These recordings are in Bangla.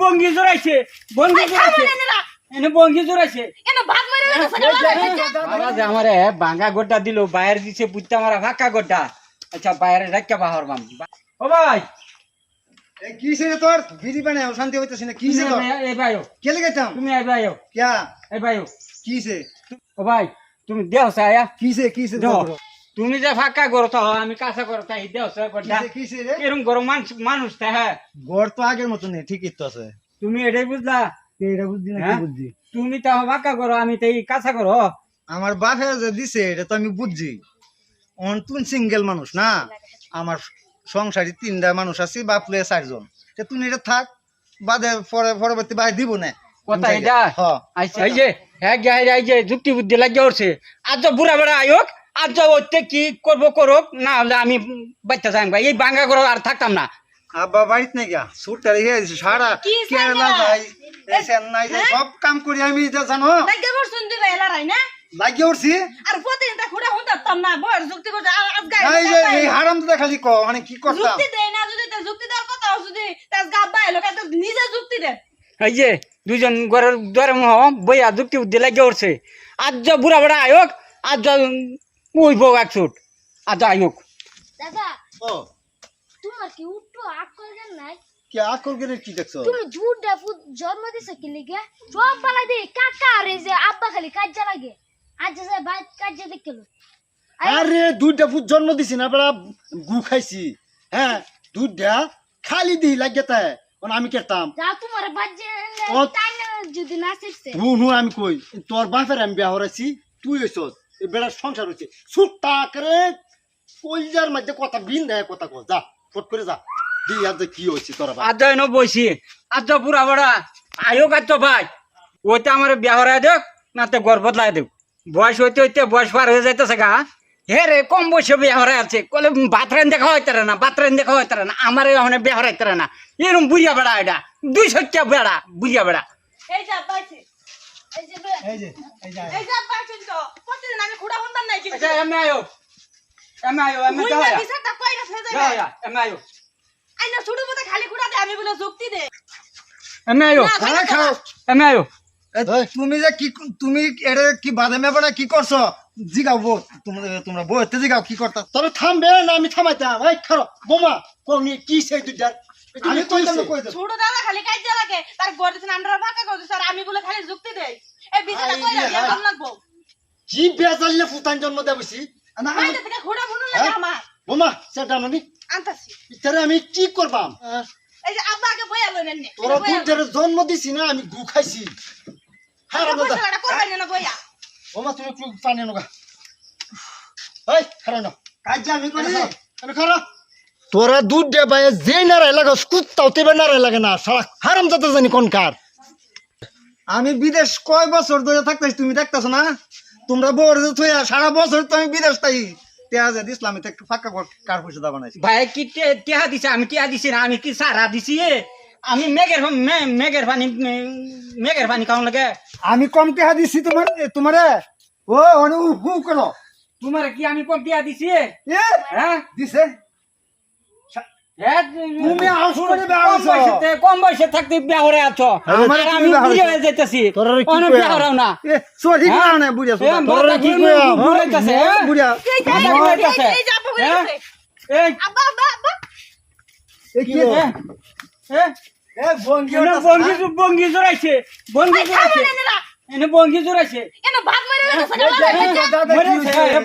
বঙ্গি জোরাইছে বঙ্গি জোরাইছে এনে বঙ্গি জোরাইছে কেন ভাত মারি বাবা যে আমারে ভাঙা গোড্ডা দিল বাইরে দিছে বুঝতে আমার ফাঁকা গোড্ডা। আচ্ছা বাইরে রাখা বাহর মাম ও ভাই। এ কিসে রে তোর? বিড়ি বানায় শান্তি হইতেছে না কিসে তোর এই ভাইও। কে লাগাইতাম তুমি ভাইও। ক্যা এই ভাইও। কিসে ও ভাই তুমি দেও সায়া কিসে কিসে দেও তোর তুমি যে ফাঁকা করো তো আমি কাঁচা করো তাই দেও সে গোড্ডা কিসে কিসে রে? এরকম গরম মানুষ মানুষ হ্যাঁ। গড় তো আগের মতো নেই ঠিকই তো আছে। তুমি এটাই বুঝলা? এটা বুঝছি না হ্যাঁ? বুঝছি তুমি তো ফাঁকা করো আমি তো কাঁচা করো আমার বাপে যে দিছে এটা তো আমি বুঝছি। অন তুই সিঙ্গেল মানুষ না? আমার সংসারে তিনটা মানুষ আছে বাপ লয়ে চারজন। তে তুই এটা থাক বাদে পরে পরবর্তী বাই দিব না। কথা এটা? হ্যাঁ আচ্ছা এই যে হ্যাঁ যুক্তি বুদ্ধি লাগিয়ে উঠছে। আজ বুড়া বেড়া আয়োগ। আজ যা ওইতে কি করব করুক না হলে আমি বাচ্চা যাই ভাই। এই বাঙ্গা করো আর থাকতাম না। আব্বা বাড়িতে নাই গা সারা কেরালা? যাই চেন্নাই যাই সব কাম করি আমি এটা জানো? লাগে রাই না? লাগিয়ে উঠছি আর তা খুঁড়ে না যুক্তি আজ গায়ে এই এই হারাম তো খালি ক মানে কি করতাম? যুক্তি দেয় না যদি তা যুক্তি দেওয়ার কথা যদি তার গাব্বা এলো নিজে যুক্তি দেন এই যে দুজন ঘরের দ্বারে মহ বইয়া যুক্তি বুদ্ধি লাগিয়ে উঠছে। আজ যা বুড়া বেড়া আয়োগ আজ যা ওই বউ একশুট আজ যা আয়োগ দাদা ও। তোমার কি উঠো আগ করে দেন নাই? কি আকল করে কি দেখছ? তুমি ঝুট ডাফু জন্ম দিছো কি লিগে? সব পালা দে কাকা রে যে আব্বা খালি কাজে লাগে। আজ যে ভাই কাজে দেখল আরে দুইটা ফুট জন্ম দিছি না বড়া গু খাইছি। হ্যাঁ দুধটা খালি দি লাগে তাই মানে আমি কেতাম যা তোমার বাজে যদি না শিখছে হু হু আমি কই তোর বাপের আমি বিয়া হরাইছি তুই হইছস। বেড়ার সংসার হইছে সুট্টা করে কইজার মধ্যে কথা বিন দেয় কথা কো যা ফট করে যা। দি আজ কি হইছে তোর আজ এনে বইছি। আজ যা বুড়া আজ তো ভাই। ওইতে আমার বিয়া হরাই দেখ না তো গর্ভ বদলাই দেব বয়স হইতে হইতে বয়স পার হয়ে যাইতেছে গা। হে রে কম বয়সে বিয়া হরাই আছে। কলে ভাত দেখা হইতে না ভাত রান দেখা হইতে না আমার এখন বিয়া হরাইতে না। এরকম বুঝিয়া বেড়া এটা। দুই সত্যা বেড়া বুঝিয়া বেড়া। এই যা পাইছি। এই যে এই যে এই যে পাইছেন তো। প্রতিদিন আমি খুঁড়ে হুঁতার নাই কিন্তু। আচ্ছা এমনি আয়ো এমনি আয়ো এমনি মুই যাও না আয়া। বিচারটা কইরা ফেলে যাও এমনি আয়ো আই না ছোট মতো খালি খুঁড়া দে আমি বলে যুক্তি দে। এমনি আয়ো খানা খাও। এমনি আয়ো তুমি যে কি তুমি এটা কি বাদামে বেড়া কি করছ? জিগাও বো তোমরা তোমরা বইতে জিগাও কি করতা? তবে থামবে না আমি থামাইতাম। এই খারো বোমা কোনি কি সেই দুইটার? আমি কইতাম না কইতাম ছোট দাদা খালি কাজে লাগে তার গড় আমরা ফাঁকা করে দিছে আমি বলে খালি যুক্তি দেই। এই বিচারটা আই কইরা রে, দিয়ে হ্যাঁ। ভালো লাগবো কি বেজালিয়ে ফুটান জন্ম দেবছি না আমি- থেকে খুঁড়া বুনো লাগে হ্যাঁ? আমার। বোমা সেটা মানে আনতাছি। ইতারে আমি কি করবাম? এই যে আব্বা আগে বইয়া লইলেন নে তোরা দুধের জন্ম দিছি না আমি গু খাইছি। হ্যাঁ রে দাদা পয়সাটা করবেন না বইয়া। বোমা তুমি একটু পানি নোগা এই খারাপ না। কাজ যে আমি করি। আমি খারাপ তোরা দুধ দে ভাই যে নারায় লাগে কুত্তাও তেবে নারায় লাগে না। সারা হারাম যাতে জানি কোন কার। আমি বিদেশ কয় বছর ধরে থাকতেছি তুমি দেখতেছো না? তোমরা বড় থইয়া সারা বছর তো আমি বিদেশ তাই। তেয়াজে দিছিলাম আমি তো একটু ফাঁকা কর- কার পয়সা দা বানাইছি ভাই কি টেহা দিছে? আমি টেহা দিছি না আমি কি সারা দিছি? আমি মেঘের মেঘের পানি মেঘের পানি খাওয়ান লাগে। আমি কম টেহা দিছি তোমার তোমারে? ও অনু হু করো। তোমার কি আমি কম টেহা দিছি হ্যাঁ? দিছে? তুমি আউস করে বিয়া কম বয়সে থাকতে বিয়া আছো আমার আমি বিয়া হয়ে যাইতেছি তোরা কি কোনো কইয়া? বিয়া হরাও না সঠিক হ্যাঁ? কি কইয়া হ্যাঁ? এই আব্বা হ্যাঁ? আব্বা আব্বা কি এ, এ বঙ্গি বঙ্গি বঙ্গি জোরাইছে বঙ্গি জোরাইছে এনে বঙ্গি জোরাইছে ভাত মারি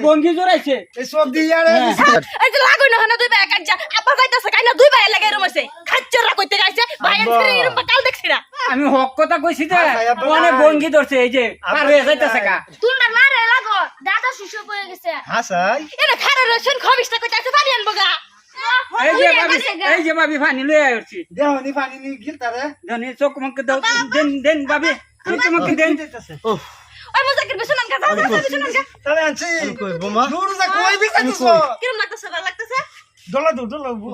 বঙ্গি জোরাইছে এই সব দিয়ে আরে হ্যাঁ। এই না হানা দুই ভাই কাজা আব্বা যাইতাছে কাইনা দুই ভাই লাগে এরম আছে খাচ্চরা কইতে গাইছে ভাই আব্বা। এরম কাল দেখছি না আমি হক কথা কইছি অনেক নাই। বঙ্গি ধরছে এই যে পার হয়ে যাইতেছে কা তোমরা না রে লাগো দাদা শিশু পড়ে গেছে। হাসাই। এনে খারা রসুন খবিসটা কইতাছে পানি আনব গা। এই যে ভাবি এই যে ভাবি ফানি লয়ে আইছি। দেহনি পানি নি গিল তারে। জানি চোখ মুখ দাও দেন দেন ভাবি চোখ মুখ দেন। ওহ ওই মুজাকির বিছানান কা যা যা কা তারে আনছি। কই বোমা দূর যা কই বি আমি কাটছো কিরম লাগতেছে ভালো লাগতেছে ডলা দূর ডলা বো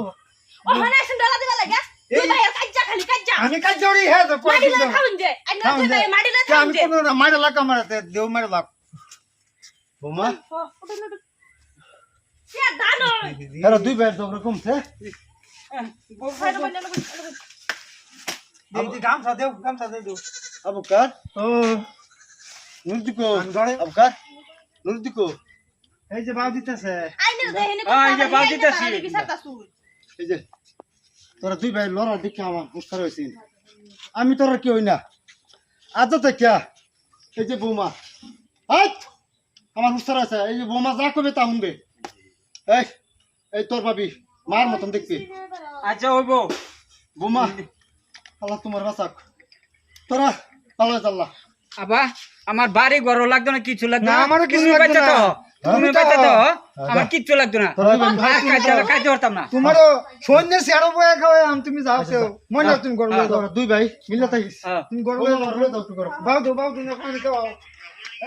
ও হানা এসে ডলা দিবা লাগা দুই ভাই কাজা খালি কাজা আমি কাজ জড়ি হে তো কই মাটি দিছো লয়ে খাউন যে আই না দুই ভাই মাটি লয়ে কে খাউন আমি যে কোন মারে লাগ মারতে দেও মারে লাগ বোমা এরা দুই ভাইয়ের ঝগড়া কমছে গামছা দেও গামছা দে দেও আবুকার ও নুরদিকো আবুকার নুরদিকো এই যে বাউ দিতেছে আইনে দেহিনি আ, এই যে বাদ দিতেছি। এই যে তোরা দুই ভাই লড়া দেখে আমার হুস্তার হয়েছে। আমি তোরা কি হই না। আজ তো কিয়া এই যে বৌমা। আমার হুস্তার আছে এই যে বৌমা যা করবে তা শুনবে। এই এই তোর ভাবি মার মতন দেখবি। আচ্ছা হইব। বৌমা আল্লাহ তোমার বাঁচাক। তোরা পালা চাল্লা আবা আমার বাড়ি ঘর লাগতো না কিছু লাগতো না, আমারও কিছু লাগতো না। তুমি আমি তো- হ্যাঁ, আমার কিচ্ছু লাগতো না। কাজে কাজে করতাম না। তোমারও সৈন্যের সেরো বয়ে খাওয়াই আম তুমি যাও সেও মনে তুমি গর্ব দুই ভাই মিলে থাকিস। হ্যাঁ। তুমি গর্ব বৌমা, লড়াই দাও বাউ দো ওখানে খাওয়াও